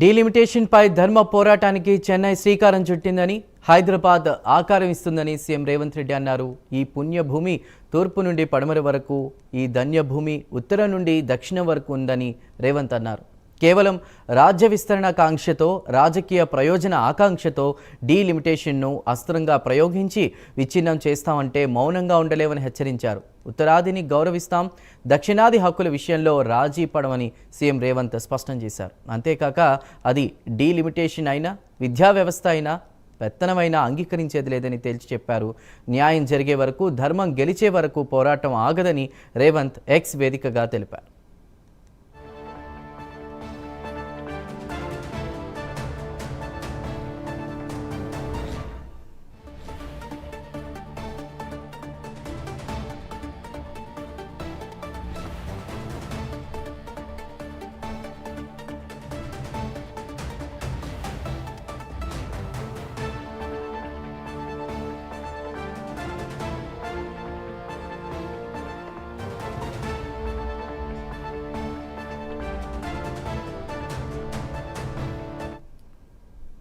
డీలిమిటేషన్పై ధర్మ పోరాటానికి చెన్నై శ్రీకారం చుట్టిందని హైదరాబాద్ ఆకారం ఇస్తుందని సీఎం రేవంత్ రెడ్డి అన్నారు. ఈ పుణ్యభూమి తూర్పు నుండి పడమర వరకు ఈ ధన్యభూమి ఉత్తరం నుండి దక్షిణం వరకు ఉందని రేవంత్ అన్నారు. కేవలం రాజ్య విస్తరణ కాంక్షతో రాజకీయ ప్రయోజన ఆకాంక్షతో డీలిమిటేషన్ను అస్త్రంగా ప్రయోగించి విచ్ఛిన్నం చేస్తామంటే మౌనంగా ఉండలేవని హెచ్చరించారు. ఉత్తరాదిని గౌరవిస్తాం దక్షిణాది హక్కుల విషయంలో రాజీ పడమని సీఎం రేవంత్ స్పష్టం చేశారు. అంతేకాక అది డీలిమిటేషన్ అయినా విద్యా వ్యవస్థ అయినా పెత్తనమైనా అంగీకరించేది లేదని తేల్చి చెప్పారు. న్యాయం జరిగే వరకు ధర్మం గెలిచే వరకు పోరాటం ఆగదని రేవంత్ ఎక్స్ వేదికగా తెలిపారు.